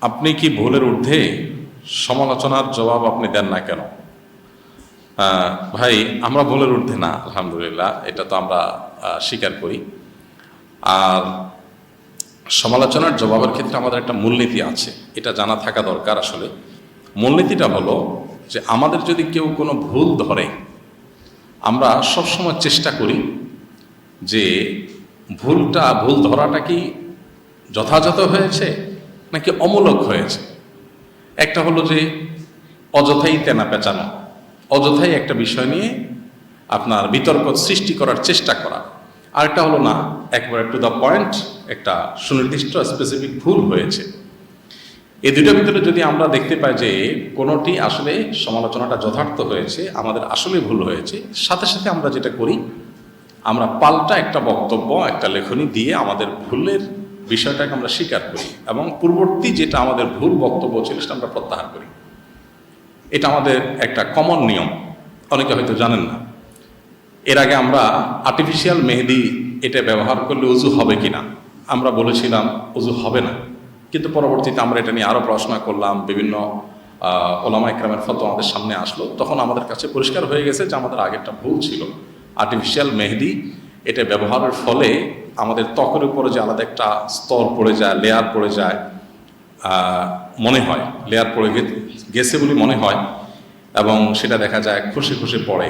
আপনি কি ভুলের ঊর্ধ্বে সমালোচনার জবাব আপনি দেন না কেন? ভাই, আমরা ভুলের ঊর্ধ্বে না, আলহামদুলিল্লাহ। এটা তো আমরা স্বীকার করি। আর সমালোচনার জবাবের ক্ষেত্রে আমাদের একটা মূলনীতি আছে। এটা জানা থাকা দরকার আসলে। মূলনীতিটা হলো যে আমাদের যদি কেউ কোনো ভুল ধরে, আমরা সবসময় চেষ্টা করি যে ভুলটা, ভুল ধরাটা কি যথাযথ হয়েছে? নাকি অমূলক হয়েছে? একটা হলো যে অযথাই তেনা পেঁচানো, অযথাই একটা বিষয় নিয়ে আপনার বিতর্ক সৃষ্টি করার চেষ্টা করা। আরেকটা হলো না, একবারে টু দ্য পয়েন্ট একটা সুনির্দিষ্ট স্পেসিফিক ভুল হয়েছে। এই দুটোর ভিতরে যদি আমরা দেখতে পাই যে কোনোটি আসলে সমালোচনাটা যথার্থ হয়েছে, আমাদের আসলে ভুল হয়েছে, সাথে সাথে আমরা যেটা করি, আমরা পাল্টা একটা বক্তব্য, একটা লেখনী দিয়ে আমাদের ভুলের বিষয়টাকে আমরা স্বীকার করি এবং পূর্ববর্তী যেটা আমাদের ভুল বক্তব্য ছিল সেটা আমরা প্রত্যাহার করি। এটা আমাদের একটা কমন নিয়ম। অনেকে হয়তো জানেন না। এর আগে আমরা আর্টিফিশিয়াল মেহেদি এটা ব্যবহার করলে উজু হবে কিনা, আমরা বলেছিলাম উজু হবে না। কিন্তু পরবর্তীতে আমরা এটা নিয়ে আরও পড়াশোনা করলাম, বিভিন্ন ওলামা ইকরামের ফটো আমাদের সামনে আসলো। তখন আমাদের কাছে পরিষ্কার হয়ে গেছে যে আমাদের আগেরটা ভুল ছিল। আর্টিফিশিয়াল মেহেদি এটা ব্যবহারের ফলে আমাদের ত্বকের উপরে যে আলাদা একটা স্তর পড়ে যায় লেয়ার পড়ে যায় মনে হয়। লেয়ার পড়ে গেছে বলে মনে হয় এবং সেটা দেখা যায় খুশি খুশি পড়ে।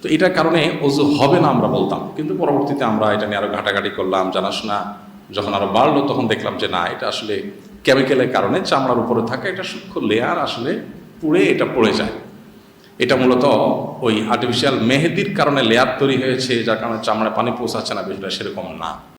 তো এটার কারণে অজু হবে না আমরা বলতাম। কিন্তু পরবর্তীতে আমরা এটা নিয়ে আরও ঘাটাঘাটি করলাম, জানাশোনা যখন আরও বাড়লো তখন দেখলাম যে না, এটা আসলে কেমিক্যালের কারণে চামড়ার উপরে থাকা এটা সূক্ষ্ম লেয়ার আসলে পুড়ে এটা পড়ে যায়। এটা মূলত ওই আর্টিফিশিয়াল মেহেদির কারণে লেয়ার তৈরি হয়েছে, যার কারণে চামড়ায় পানি পৌঁছাচ্ছে না, বিষয়টা সেরকম না।